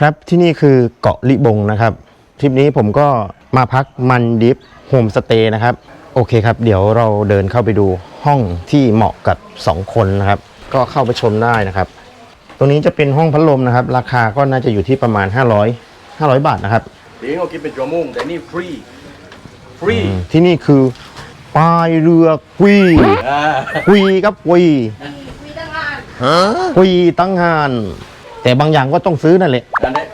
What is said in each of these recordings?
ครับที่นี่คือเกาะลิบงนะครับทริปนี้ผมก็มาพักมันดิฟโฮมสเตย์นะครับ โอเคครับ เดี๋ยวเราเดินเข้าไปดูห้องที่เหมาะกับ 2 คนนะครับ ก็เข้าไปชมได้นะครับ ตรงนี้จะเป็นห้องพัดลมนะครับ ราคาก็น่าจะอยู่ที่ประมาณ 500 500 บาทนะครับเดี๋ยวเรากินเป็นชั่วโมงแต่นี่ฟรีฟรีอืมที่นี่คือปลายเรือกุยอ่ากุยครับกุยกุยตั้งหาน แต่บางอย่างก็ต้องซื้อนั่นแหละอันนี้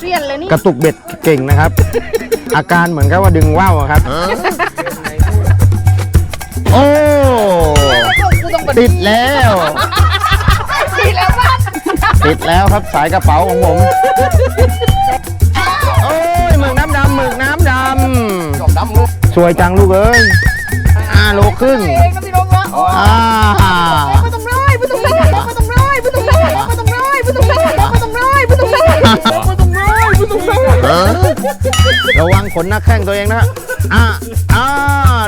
เรียนเลยนี่กระตุกเบ็ดเก่งนะครับ อาการเหมือนกับว่าดึงว่าวอะครับ โอ้ กูต้องไปติดแล้วดีแล้วบ้านติดแล้วครับสายกระเป๋าของผม โอ้ยหมึกน้ำดำหมึกน้ำดจอบดำเลยำสวยจังลูกเอ้ย ห้าโลครึ่งเองนะพี่น้องวะอ่าไม่ต้องร้อยไม่ต้องร้อยไม่ต้องร้อยไม่ต้องร้อยไม่ต้องร้อยไม่ต้องร้อยไม่ต้องร้อยไม่ต้องร้อยไม่ต้องร้อยไม่ต้องร้อยระวังขนหน้าแข้งตัวเองนะอ่าอ่า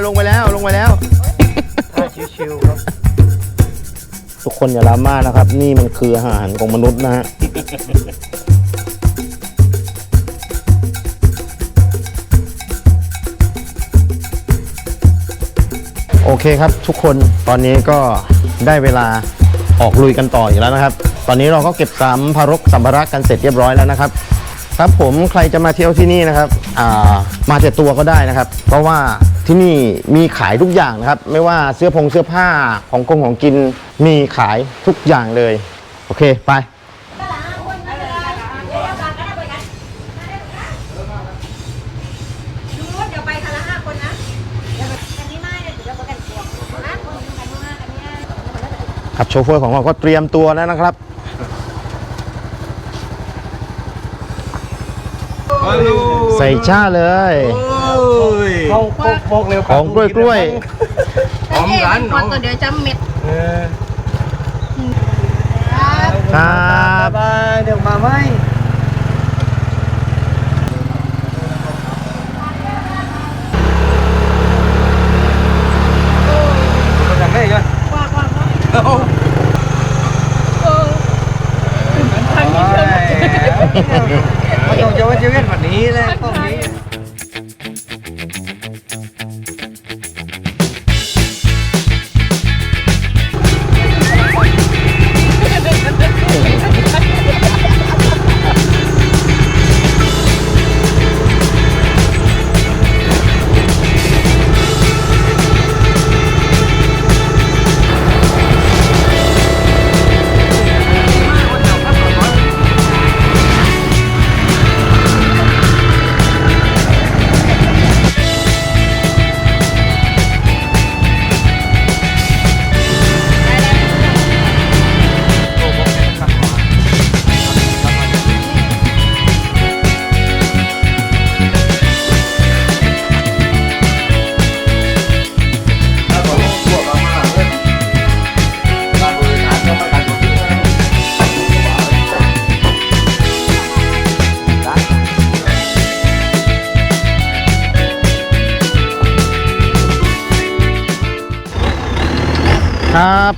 ลงไปแล้วลงไปแล้วชิวๆครับทุกคนอย่าลามานะครับ นี่มันคืออาหารของมนุษย์นะฮะ โอเคครับทุกคนตอนนี้ก็ได้เวลาออกลุยกันต่ออีกแล้วนะครับ ตอนนี้เราก็เก็บสัมภารกสัมภาระกันเสร็จเรียบร้อยแล้วนะครับ ครับผมใครจะมาเที่ยวที่นี่นะครับอ่ามาแต่ตัวก็ได้นะครับ เพราะว่าที่นี่มีขายทุกอย่างนะครับ ไม่ว่าเสื้อผงเสื้อผ้าของกงของกินมีขายทุกอย่างเลย โอเคไป ครับโชเฟอร์ของเราก็เตรียมตัวแล้วนะครับใส่ชาเลยเขาบอกเร็วของกล้วยกล้วยหอมร้านก่อนตัวเดี๋ยวจำเม็ด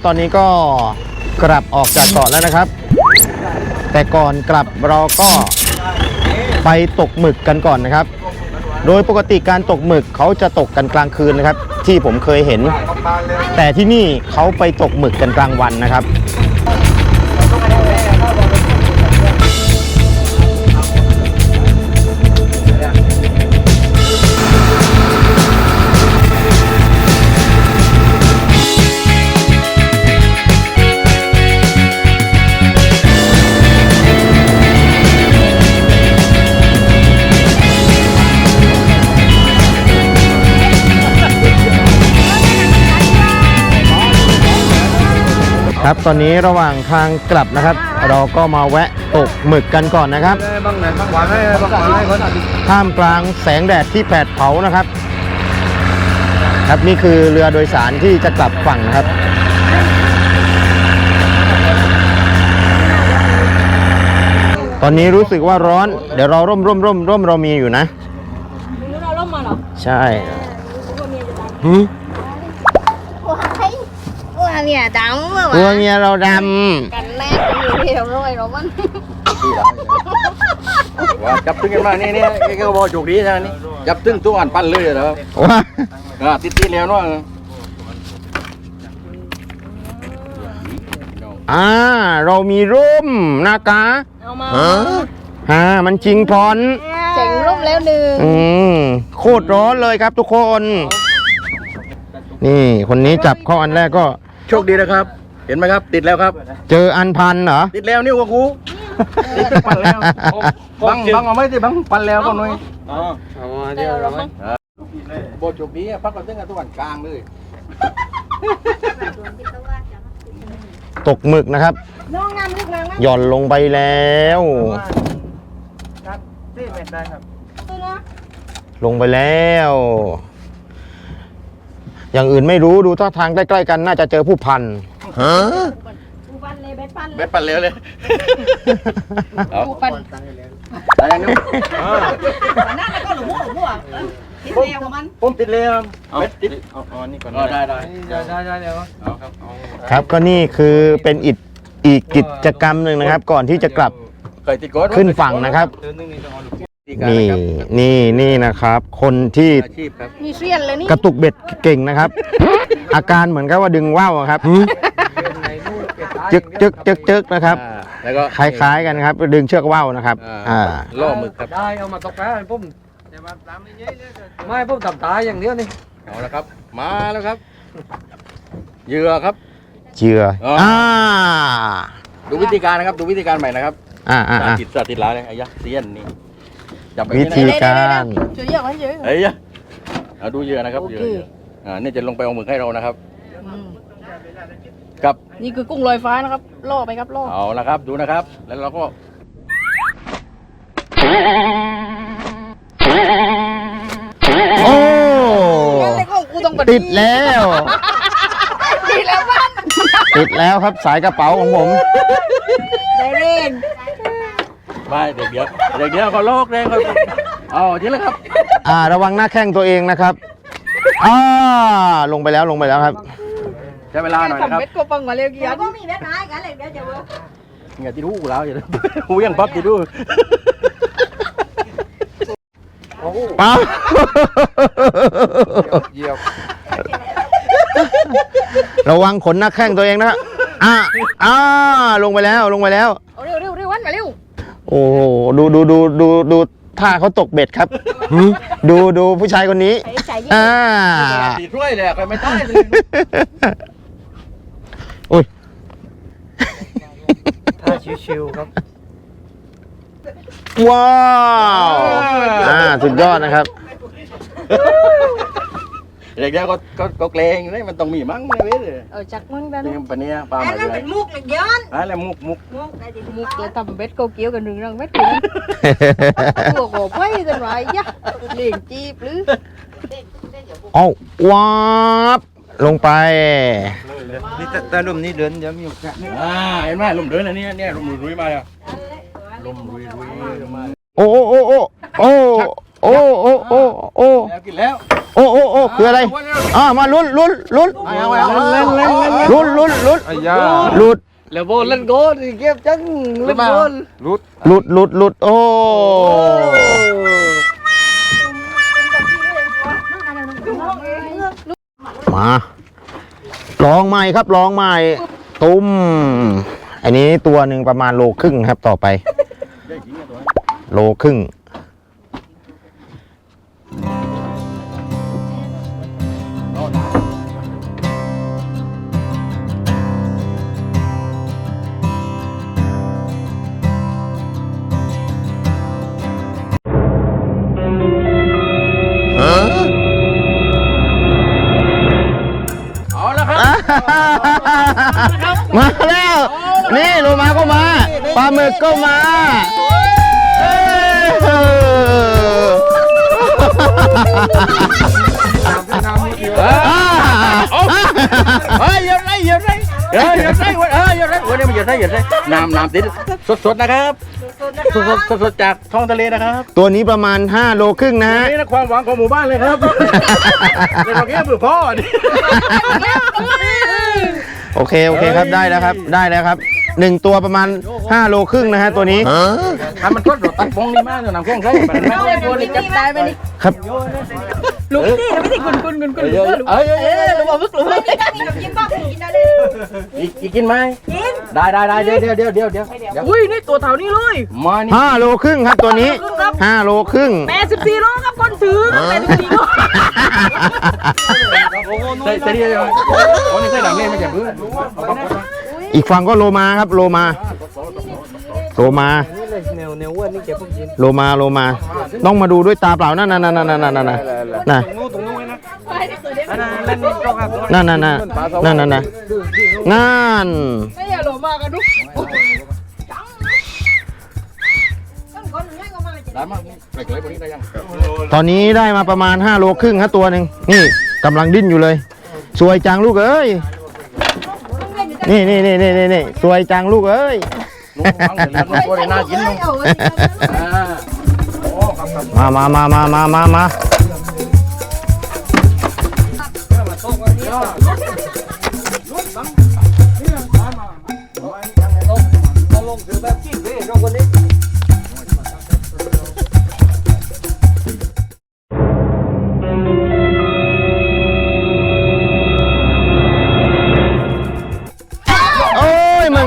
ตอนนี้ก็กลับออกจากเกาะแล้วนะครับ แต่ก่อนกลับเราก็ไปตกหมึกกันก่อนนะครับ โดยปกติการตกหมึกเขาจะตกกันกลางคืนนะครับ ที่ผมเคยเห็น แต่ที่นี่เขาไปตกหมึกกันกลางวันนะครับ ครับตอนนี้ระหว่างทางกลับนะครับ เราก็มาแวะตกหมึกกันก่อนนะครับบางไหนบางหวานให้บางหวานให้คนท่ามกลางแสงแดดที่แผดเผานะครับ ครับนี่คือเรือโดยสารที่จะกลับฝั่งนะครับตอนนี้รู้สึกว่าร้อน เดี๋ยวเราร่มร่มร่มร่มเรามีอยู่นะรู้เราล่มมาเหรอ ใช่รู้ว่า เมียจะตายหืมว้ายว้ายเมียดำว่ะตัวเมียเราดกันแน่อยู่เดียวร้อยเรามัน ว่าจับตึงกันมานี่นี่ไอ้ก็บอกโชคดีใช่ไหมนี่จับตึงตัวอันปั้นเลยเหรอำว่าอ่าติดๆแล้วเนาะอ่าเรามีร่มนะคะเอามาอ่ามันจริงพรเจ๋งรูปแล้วหนึ่งอืมโคตรร้อนเลยครับทุกคน นี่คนนี้จับข้ออันแรกก็ โชคดีนะครับ เห็นไหมครับ ติดแล้วครับ เจออันพันเหรอ ติดแล้วนิ้วกับกูติดเป็นปั้นแล้วบังบังเอาไหมสิบังปั้นแล้วก็หน่อยอ๋อเดี๋ยวเรามั้งโบโชคดีอะพักกันตึงกันตัวอันกลางเลยตกหมึกนะครับน้องงามลึกนางมั้งหย่อนลงไปแล้วสี่เมตรได้ครับลงไปแล้ว อย่างอื่นไม่รู้ดูท่าทางใกล้ๆกันน่าจะเจอผู้พันปูปันเลยเบ็ดปันเบ็ดปั้นแล้วเลยเอาปูปันได้ยังนิ้วนั่นแล้วก็หลุมหัวหลุมหัวคิดแนวของมัน ผมติดแล้วเบ็ดติดเอาเอานี่ก่อนอ๋อได้ได้ได้ได้ได้เดี๋ยวเอาครับเอาครับก็นี่คือเป็นอีกอีกกิจกรรมหนึ่งนะครับ ก่อนที่จะกลับเคยติดกดขึ้นฝั่งนะครับ เดินนึงนี่ต้องเอาลูก นี่นี่นี่นะครับ คนที่อาชีพครับมีเสี้ยนเลยนี่กระตุกเบ็ดเก่งนะครับ อาการเหมือนกับว่าดึงว่าวอะครับจึกจึกจึกจึกนะครับ อ่าแล้วก็คล้ายๆกันครับ ดึงเชือกว่าวนะครับ อ่าอ่าล่อหมึกครับได้เอามาตกปลาให้ผมไม่ผมทำตายอย่างเดียวนี่เอาละครับ มาแล้วครับเหยื่อครับ เจืออ๋ออ่อ่าดูวิธีการนะครับ ดูวิธีการใหม่นะครับอ่าอ่าสาอ่าธิตสาธิตลาเลยไอ้ยะเซียนนี่ จับไปวิธีการช่วยเยอะไว้เยอะไอ้ยะเอาดูเหยื่อนะครับเหยื่อเหยื่ออ่านี่จะลงไปเอาหมึกให้เรานะครับกับนี่คือกุ้งลอยฟ้านะครับล่อไปครับล่อเอาละครับดูนะครับ แล้วเราก็โอ้นั่นเลยของกูต้องกระติดแล้ว ติดแล้วบ้านติดแล้วครับสายกระเป๋าของผม ได้เร่ง ไม่เด็กเดียวเด็กเดียวเขาโลกเลยเขาเอาทีละครับ อ่า ระวังหน้าแข้งตัวเองนะครับอ่าลงไปแล้วลงไปแล้วครับใช้เวลาหน่อยนะครับทำเบ็ดก็ปังมาเร็วกี่เดี๋ยยัวนก็มีเบ็ดไม้กันเลยเดี๋ยวจะเวิร์กอย่าติดหูกูแล้วอย่าหูยังปั๊บติดหูเอ้าเหยียบระวังขนหน้าแข้งตัวเองนะอ่าอ่าลงไปแล้วลงไปแล้วเอาเร็วเร็วเร็ววันมาเร็ว โอ้โหดูดูดูดูดูท่าเขาตกเบ็ดครับ ดูดูผู้ชายคนนี้ ใส่ใจเย็นอ่าติดด้วยเลยใครไม่ได้เลยอุ้ยท่าชิวๆครับ ว้าว อ่า สุดยอดนะครับ เด็กเดียวก็ก็ก็เกรงนี่มันต้องมีมั้งนะเว้ยเออจักมึงได้นี่ปะเนี้ยปลาอัมานนั้นเลเป็ยนมุกเลยย้อนอะแล้วมุกมุกมุกได้ดิมุกจะทำเบ็ดเกาเกี้ยวกันหนึ่งรังเบ็ดกูนะตัวโกไปกันไรยะเลี้ยงจีบหรือเอาว้าบลงไป นี่แต่แต่ลมนี่เดินเดี๋ยวมีโอกาสอ่าเห็นไหมลมเดินอันนี้เนี่ยลมรุยมาแล้วลมรุยรุยมาโอ้โอ้โอ้โอ้ โอ้โอ้โอ้โอ้โอ้แล้วกินแล้วโอ้โอ้โอ้คืออะไรอ่ามาลุ้นลุ้นลุ้นเอาเอาเอาเล่นเล่นเล่นลุ้นลุ้นลุ้นอ้ยาหลุดแล้วโบนเล่นโกนเก็บจังเล่นโกนรุดหลุดหลุดหลุดโอ้มาลองใหม่ครับลองใหม่ตุ้มอันนี้ตัวหนึ่งประมาณโลครึ่งครับต่อไป โลครึ่ง มาแล้ว นี่โลมาก็มาปลาหมึกก็มาเอ้ยอ่าเฮ้ยอย่าไรอย่าไรเฮ้ยอย่าไรเฮ้ยอย่าไรวันนี้มันอย่าไรอย่าไรน้ำน้ำติดสดๆนะครับสดๆสดๆจากท้องทะเลนะครับตัวนี้ประมาณ 5 โลครึ่งนะฮะ นี่นะความหวังของหมู่บ้านเลยครับเดี๋ยวเราแค่เบื่อพ่อดิ โอเคโอเคครับได้แล้วครับได้แล้วครับหนึ่งตัวประมาณ 5 โลครึ่งนะฮะตัวนี้ถ้ามันก็โดดตัดปงนี่มากเลยน้ำแข็งใส่มันไม่เอา ได้ไอ้ตัวนี้จับตายไปนี่ครับลูกนี่ไม่ใช่คุณคุณคุณคุณเอ้ยเอ้ยเออลูกบึกลูกบึกมีขนมจีนบ้างกินได้เลยอีกอีกกินไหมได้ได้ได้เดี๋ยวเดี๋ยวเดี๋ยวเดี๋ยวเดี๋ยวเดี๋ยวอุ้ยนี่ตัวเท่านี้เลยมานี่5โลครึ่งครับตัวนี้5โลครึ่งแปดสิบสี่โลครับคนถือแปดสิบสี่โลใส่ใส่ดีเลยโอ้นี่ใส่หนังนี่ไม่ใช่เพื่อนเอาปั๊บปั๊บอีกฝั่งก็โลมาครับโลมา โลมานี่เลยแนวแนวอ้วนนี่เก็บพวกกินโลมาโลมา ต้องมาดูด้วยตาเปล่านั่นนั่นนั่นนั่นนั่นนั่นนั่นน่ะตรงนู้นตรงนู้นไว้นะอันนั้นเล่นตรงครับนั่นนั่นนั่นนั่นนั่นนั่นนั่นไม่อย่าหลงมากันลูกต้นคนง่ายกว่ามาได้มากใส่เกลือพวกนี้ได้ยังตอนนี้ได้มาประมาณ 5 โลครึ่งฮะตัวหนึ่งนี่กำลังดิ้นอยู่เลยสวยจังลูกเอ้ยนี่นี่นี่นี่นี่นี่สวยจังลูกเอ้ย ลูกฟังเดี๋ยวลูกตัวได้น่ากินลูกอ่าโอ้ครับครับมามามามามามามาต้อง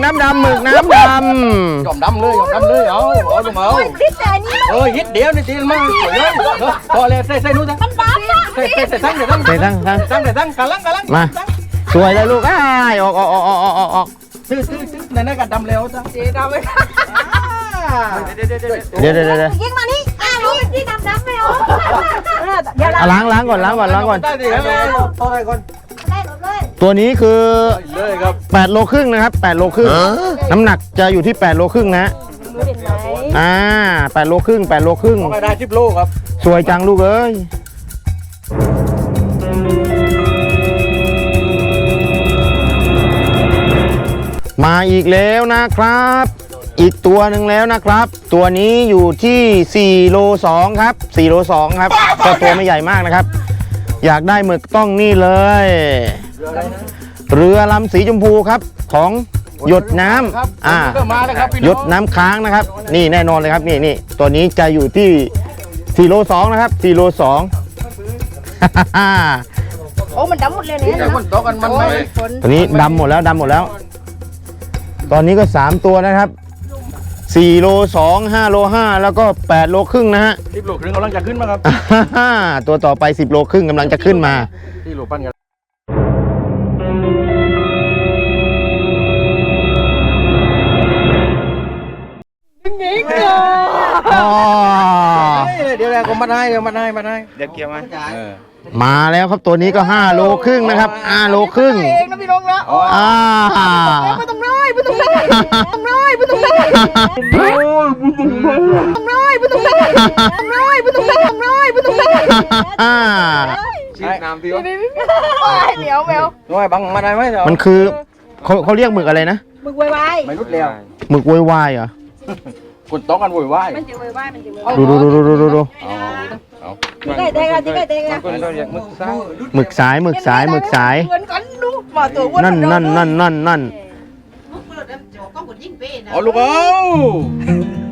น้ำดำหมึกน้ำดยอมดำเลยยอมดำเลยเอาเอาลงมาเอาดิแต่นี้เออยิดเดียวนี่ตีนมาเลยพอเลยใส่ใส่นู้นจ้ะมันดำอะใส่ใส่ใส่ตั้งเดี๋ยวตั้งำใส่ตั้งตั้งตั้งเดี๋ยวตั้งกะลังกะลังมาสวยเลยลูกอ้ายออกออกออกออกออกออกซื้อซื้อซื้อในนั้นกันดำแล้วจ้ะเจ๊ดำไปเดี๋ยวเดี๋ยวเดี๋ยวเดี๋ยวยิงมานี่อ้าวรู้ที่ดำดำไม่เอาอย่าอะล้างล้างก่อนล้างก่อนล้างก่อน ได้ดิครับต่อไปก่อนได้หมดเลย ตัวนี้คือเลยครับ8โลครึ่งนะครับ8โลครึ่งน้ำหนักจะอยู่ที่8โลครึ่งนะมือเด่นไหนอ่า8โลครึ่ง8โลครึ่งไปได้สิบโลครับ สวยจังลูกเอ้ยมาอีกแล้วนะครับ อีกตัวหนึ่งแล้วนะครับ ตัวนี้อยู่ที่4โล2ครับ4โล2ครับก็ตัวไม่ใหญ่มากนะครับ อยากได้หมึกต้องนี่เลย เรือลำสีชมพูครับของหยดน้ครับำอ่าก็มาแล้วครับพี่หยดน้ำค้างนะครับ นี่แน่นอนเลยครับนี่นี่ตัวนี้จะอยู่ที่4โล2นะครับ4โล2โอ้มันดำหมดเลยเนี่ยแต่คนโตกันมันไม่ตัวนี้ดำหมดแล้วดำหมดแล้ว ตอนนี้ก็3ตัวนะครับ4โล2 5โล5แล้วก็8โลครึ่งนะฮะสิบโลครึ่งกำลังจะขึ้นมาครับตัวต่อไป10โลครึ่งกำลังจะขึ้นมาที่โลปั้นกัน ก็มาได้มาได้มาได้เดี๋ยวเกี่ยวมามาแล้วครับตัวนี้ก็5โลครึ่งนะครับ5โลครึ่งเองนะพี่ลงแล้วอ่าไม่ต้องร้อยไม่ต้องร้อยต้องร้อยไม่ต้องร้อยต้องร้อยไม่ต้องร้อยต้องร้อยไม่ต้องร้อยต้องร้อยไม่ต้องร้อยอ่าชื่อน้ำดิวเหนียวแมวน้อยบังมาได้ไหมเดี๋ยวมันคือเขาเขาเรียกหมึกอะไรนะหมึกวายวายไม่รุดเร็วหมึกวายวายเหรอ คนโตกันโวยวาย มันจะไวไวมันจะไวดูดูดูดูดูดูดูเอาเอาที่ใกล้เตะกันที่ใกล้เตะกันคนเราอยากมึกซ้ายหมึกสายหมึกสายหมึกสาย เหมือนกันดูมาตัวอ้วนนั่นนั่นนั่นนั่นนั่น เอาลูกเอา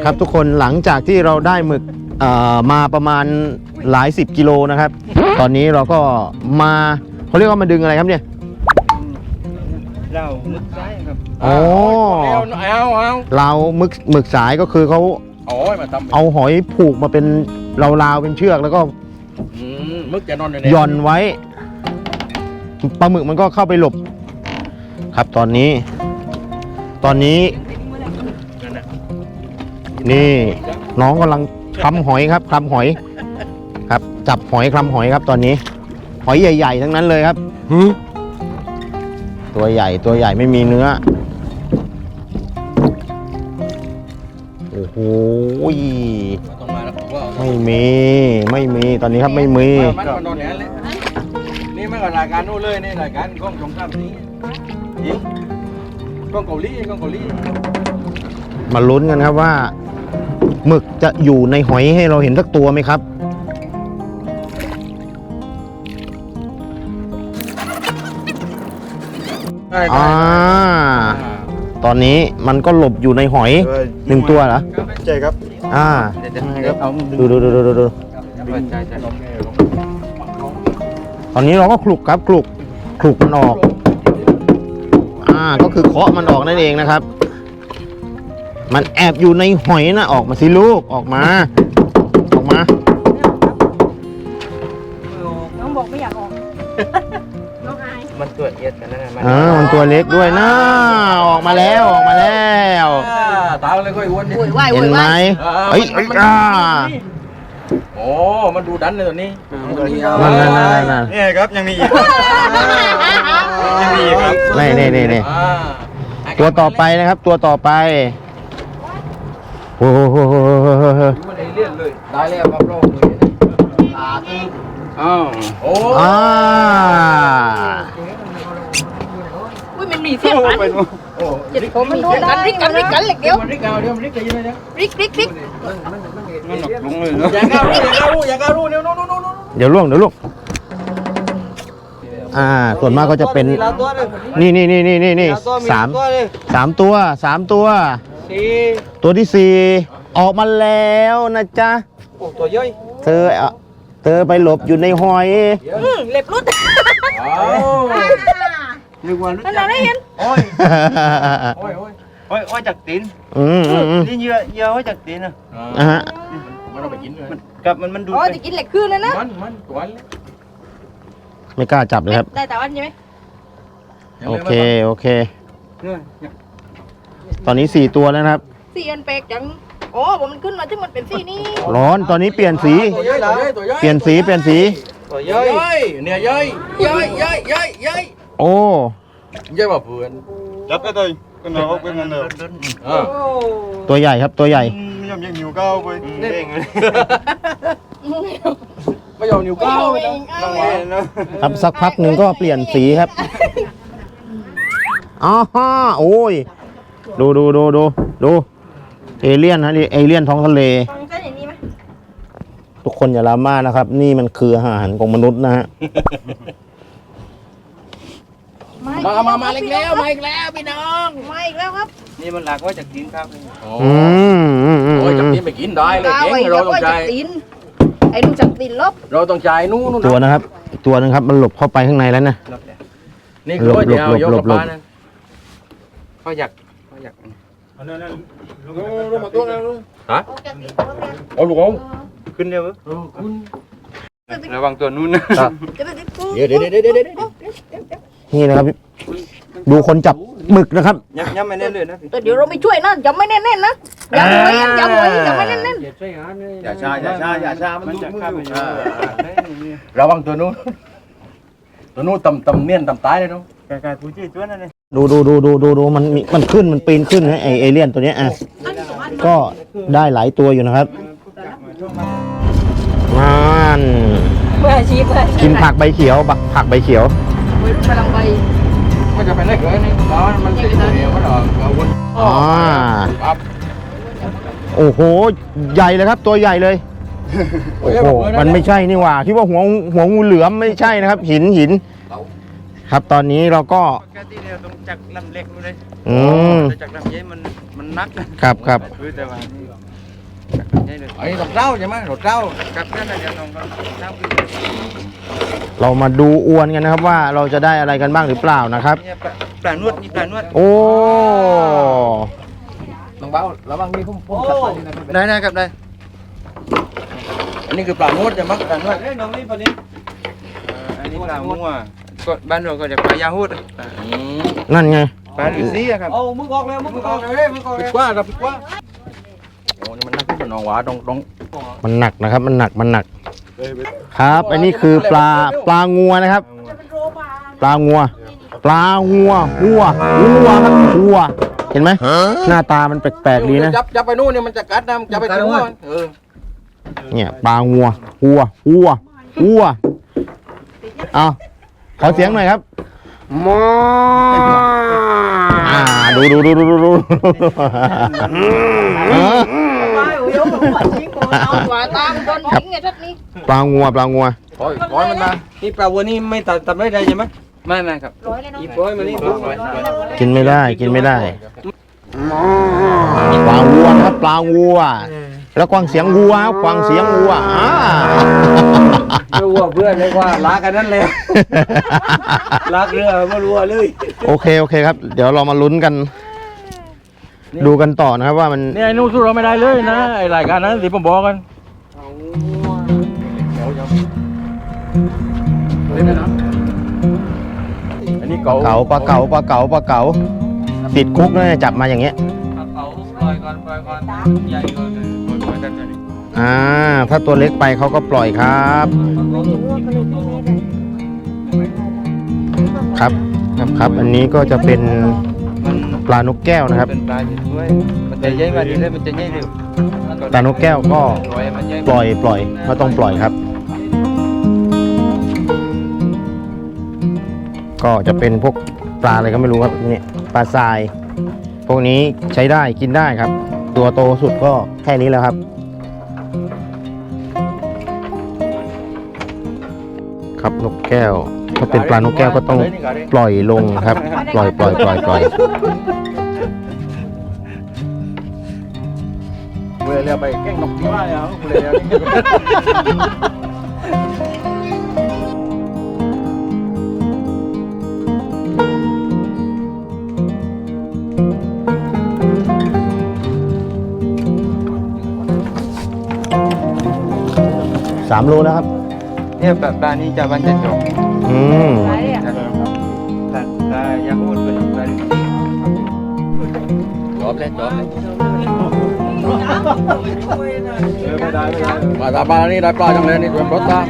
เลยครับทุกคนหลังจากที่เราได้หมึกเอ่อมาประมาณหลายสิบกิโลนะครับ ตอนนี้เราก็มาเขาเรียกว่ามาดึงอะไรครับเนี่ยเรามึกซ้ายครับอ๋อเอาเอาเอาเราหมึกหมึกสายก็คือเขาโอ้ยมาทำเอาหอยผูกมาเป็นราวๆเป็นเชือกแล้วก็อืมมึกจะนอนอยู่ในหย่อนไว้ปลาหมึกมันก็เข้าไปหลบ ครับตอนนี้ ตอนนี้ นี่ น้องกำลังคลำหอยครับคลำหอย ครับ จับหอยคลำหอยครับตอนนี้ หอยใหญ่ ๆ ทั้งนั้นเลยครับตัวใหญ่ตัวใหญ่ไม่มีเนื้อ โอ้โหต้องมาแล้วผมว่าไม่มีไม่มีตอนนี้ครับไม่มี มันมานอนอย่างนั้นเลยนี่มันก็รายการนู้นเลยนี่รายการกล้องสงครามนี้ยิงกล้องเกาหลีกล้องเกาหลีมาลุ้นกันครับว่า หมึกจะอยู่ในหอยให้เราเห็นสักตัวไหมครับอ่าตอนนี้มันก็หลบอยู่ในหอยหนึ่งตัวเหรอใช่ครับอ่าเอาดูดูดูดูดูดูใช่ใช่ตอนนี้เราก็คลุกครับคลุกคลุกมันออก อ่าก็คือเคาะมันออกนั่นเองนะครับ มันแอบอยู่ในหอยนะออกมาสิลูกออกมา ออกมา น้องบอกไม่อยากออก น้องอาย มันตัวเอียดกันนั่นแหละมันอ่ามันตัวเล็กด้วยนะออกมาแล้วออกมาแล้วตาเลยก็ไอ้อ้วนนี่โวยวายโวเห็นยไหมวายเอ้ยอ่าโอ้มันดูดันเลยตัวนี้นั่นนั่นนั่นนั่นนี่ครับยังมีอีก ยังมีอีกครับ นี่นี่นี่นี่อ่าตัวต่อไปนะครับ ตัวต่อไป โอ้โหมันเอเลี่ยนเลยได้แล้วครับลกเลยตาคืออ้าวโอ้อ่าอุ้ยมันมีเสียงกันโอ้เจ็ดผมมันโดนกันริกกันริกกันเหล็กเดียวมันริกเอาเดี๋ยวริกจะยังไงเนี่ยริกริกริกมันหนักลงเลยเนาะอย่าก้าวอย่าก้าวอย่าก้าวเนี่ยโน่นโน่นโน่นเดี๋ยวล่วงเดี๋ยวล่วงอ่าส่วนมากก็จะเป็นนี่นี่นี่นี่นี่นี่สามสามตัวสามตัว สี่ตัวที่สี่ออกมาแล้วนะจ๊ะ โอ้ตัวย่อยเธอเอาเธอไปหลบอยู่ในหอย อืมเล็บรุดอ้าวนึกว่ารู้นั่นจัน่ะกได้เห็นโอ้ยโอ้ยโอ้ยโอ้ยโอ้ยจากตีนอืมอืมอืมนี่เยอะเยอะโอ้ยจากตีนอะอะฮะมันเอาไปกินเลยมันกับมันมันดูดอ๋อไปจะกินเหล็กคืนเลยนะมันมันตัวนี้ไม่กล้าจับเลยครับ ได้แต่วันใช่ไหมโอเค โอเค เนี่ย ตอนนี้สี่ตัวแล้วนะครับ สี่อันเปกจังอ๋อผมมันขึ้นมาถึงมันเป็นสี่นี่ร้อนตอนนี้เปลี่ยนสี ตัวย่อยตัวย่อยตัวย่อยเปลี่ยนสีเปลี่ยนสี ตัวย่ย่ออยยเนี่ยย่อยย่อยย่อยย่อยย่อยโอ้ย่อยว่าเพื่อนจับไปเลยกันเอาเป็นกันเด้ออ่าตัวใหญ่ครับตัวใหญ่ไม่ยอมยังหิวก้าวไปเด้งเลยไม่ยอมนิ้วก้าวเลยนะน้องเล่นเนาะครับสักพักหนึ่งก็เปลี่ยนสีครับอ๋อฮะโอ้ย ดูดูดูดูดูเอเลี่ยนฮะนี่เอเลี่ยนท้องทะเลฟังเส้นอย่างนี้ไหมทุกคนอย่าลามานะครับ นี่มันคืออาหารของมนุษย์นะฮะมามามาอีกแล้วมาอีกแล้วพี่น้องมาอีกแล้วครับนี่มันหลักว่าจากตีนครับอืมอืมอืมโอ้ยจับอืตีมนไปกินได้เลยกาเก่ไว้งเดี๋เรายวต้องก็ใจจะตีนไอ้นุ่งจักตีนลบเราต้องใจนู่นนู่นตัวนะครับอีกตัวหนึงครับมันหลบเข้าไปข้างในแล้วนะนี่คือว่าเดี๋ยวหลบยกหลกับบหลบปลานั่นเขาอยาก เขาอยากลงมาตัวนึงฮะเอาลูกเอาขึ้นเดียวคุณระวังตัวนู้นนะเดี๋ยวเดี๋ยวเดี๋ยวเดี๋ยวเดี๋ยวนี่นะครับดูคนจับหมึกนะครับย้ำย้ำไม่แน่เลยนะแต่เดี๋ยวเราไม่ช่วยนะย่าไม่แน่นๆนะย่าหวยอย่าหวยอย่าไม่แน่นอย่าชาอย่าช้าอย่าช้าอย่าช้ามันดูดจะมือข้ามไปอยู่ระวังตัวนู้นตัวนู้นต่ำต่ำเนียนต่ำตายเลยเนาะกายกายผู้จี้ตัวนั่นเลย ดูดูดูดูดูดูมันมีมันขึ้นมันปีนขึ้นนะไอเอเลี่ยนตัวเนี้ยอะก็ได้หลายตัวอยู่นะครับนั่นๆเมื่ออาชีพเมื่ออาชีพกินผักใบเขียวบักผักใบเขียวไปพลังใบมันจะเป็นอะไรเกิดนี่ร้อนมันติดเหนียวมันหรอเอาวนอ๋อครับโอ้โห ใหญ่เลยครับ ตัวใหญ่เลย โอ้โหมันไม่ใช่นี่หว่า ที่ว่าหัวหัวงูเหลือมไม่ใช่นะครับ หินหิน ครับตอนนี้เราก็ปกติเนี่ยต้องจักลำเล็กนู่นเลยอืม แต่จักลำใหญ่มันมันนักนะครับครับ คือแต่ว่านี่จักลำใหญ่เลยไอ้ดอกเจ้าใช่ไหมดอกเจ้ากัดนั่นน่ะเดี๋ยวน้องก็น้ำขึ้นเรามาดูอวนกันนะครับว่าเราจะได้อะไรกันบ้างหรือเปล่านะครับ เนี่ยปลาปลานวดนี่ปลานวดโอ้น้องเบ้าระวังนี่พุ่มพุ่มชัดไปนี่นะครับได้ได้ครับได้อันนี้คือปลาโมดใช่ไหมปลาโมดเอ้ยน้องนี่ปลานี้อันนี้ปลามัว ก็บ้านเราก็จะปลายาฮูดอืมนั่นไงปลาลูซี่อะครับเอามึงออกแล้วมึงออกเลยมึงออกปิแล้ดวกว่าครับปิดกว่าโอ้นี่มันนักขึ้นน้องหวาตรงตรงมันหนักนะครับมันหนักมันหนัก ครับอันนี้คือปลาปลางัวนะครับ ปลางัว ปลางัวหัวหัวครับหัวเห็นไหมหน้าตามันแปลกๆดีนะจับจับไปนู่นเนี่ยมันจะกัดนะจับไปถึงหัวเออเนี่ยปลางัวหัวหัวหัวเอา ขอเสียงหน่อยครับมออ่าดูดูดูดูดูดูเอาหัวตามคนหญิงไงทักนี้ปลางัวปลางัวปล่อยปล่อยมันมานี่ปลาวัวนี่ไม่ตัดตัดไม่ได้ใช่ไหมไม่ไม่ครับร้อยเลยเนาะอีปล่อยมานี่กินไม่ได้กินไม่ได้ ปลาวัวนะครับปลาวัว แล้วกวางเสียงวัวครับกวางเสียงวัวอ่าเพื่อวัวเพื่อนเลยว่าลากันนั่นเลยลากเรือมารัวเลยโอเคโอเคครับ เดี๋ยวเรามาลุ้นกัน ดูกันต่อนะครับว่ามันเนี่ยไอ้นู่นสู้เราไม่ได้เลยนะไอ้รายการนั้นที่ผมบอกกันอันนี้เก่าเก๋าปลาเก๋าปลาเก๋าปลาเก๋าติดคุกเนี่ยจับมาอย่างเงี้ยเขาปล่อยก่อนปล่อยก่ อ่า ถ้าตัวเล็กไปเขาก็ปล่อยครับ ครับครับครับ อันนี้ก็จะเป็นมันปลานกแก้วนะครับ เป็นปลาที่ช่วยมันจะใหญ่กว่านี้เลยมันจะใหญ่เร็วปลานกแก้วก็ปล่อยมันใหญ่ปล่อยปล่อยก็ต้องปล่อยครับ ก็จะเป็นพวกปลาอะไรก็ไม่รู้ครับเนี่ยปลาทราย พวกนี้ใช้ได้กินได้ครับ ตัวโตสุดก็แค่นี้แล้วครับ ครับนกแก้ว ถ้าเป็นปลานกแก้วก็ต้องปล่อยลงครับ ปล่อยปล่อยปล่อยปล่อยเวลาเรือไปแกล้งนกที่ว่าเนี่ยเวลาสามโลแล้วครับ เนี่ยปลาปลานี้จะมันจะจบอืมถ้าถ้ายังอ้วนเป็นปลาจบเลยจบเลยปลาตาปลานี่ได้ปลาจังเลยนี่ตัวรถตา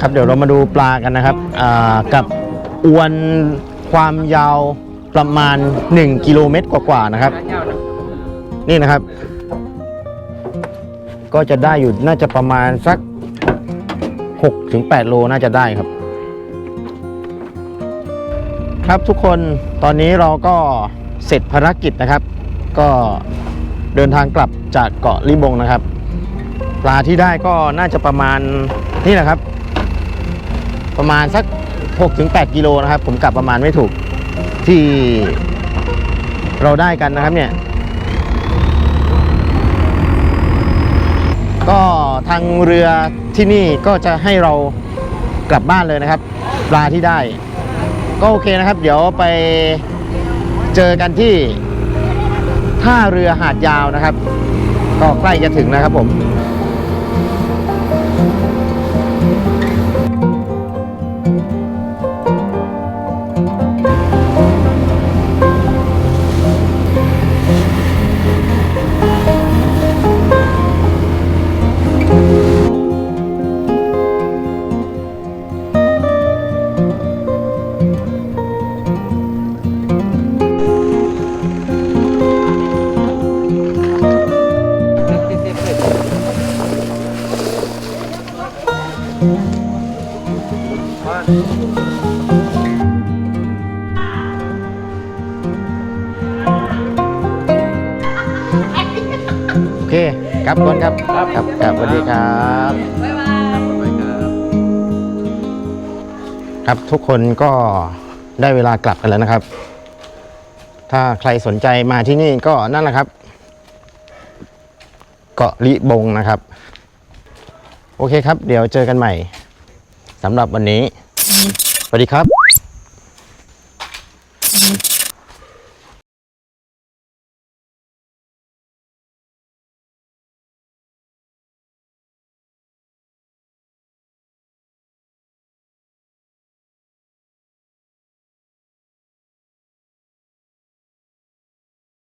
ครับเดี๋ยวเรามาดูปลากันนะครับอ่ากับอวนความยาวประมาณ 1 กิโลเมตรกว่าๆนะครับ นี่นะครับ ก็จะได้อยู่น่าจะประมาณสัก 6ถึง8โลน่าจะได้ครับ ครับทุกคนตอนนี้เราก็เสร็จภารกิจนะครับ ก็เดินทางกลับจากเกาะลิบงนะครับ ปลาที่ได้ก็น่าจะประมาณนี่แหละครับ ประมาณสัก 6-8 กิโลนะครับ ผมกลับประมาณไม่ถูกที่เราได้กันนะครับเนี่ย ก็ ทางเรือที่นี่ก็จะให้เรากลับบ้านเลยนะครับ ปลาที่ได้ ก็โอเคนะครับ เดี๋ยวไปเจอกันที่ท่าเรือหาดยาวนะครับ ก็ใกล้จะถึงนะครับผม กลับก่อนครับครับครับสวัสดีครับครับทุกคนก็ได้เวลากลับกันแล้วนะครับ ถ้าใครสนใจมาที่นี่ก็นั่นแหละครับ เกาะลิบงนะครับ โอเคครับ เดี๋ยวเจอกันใหม่สำหรับวันนี้ สวัสดีครับ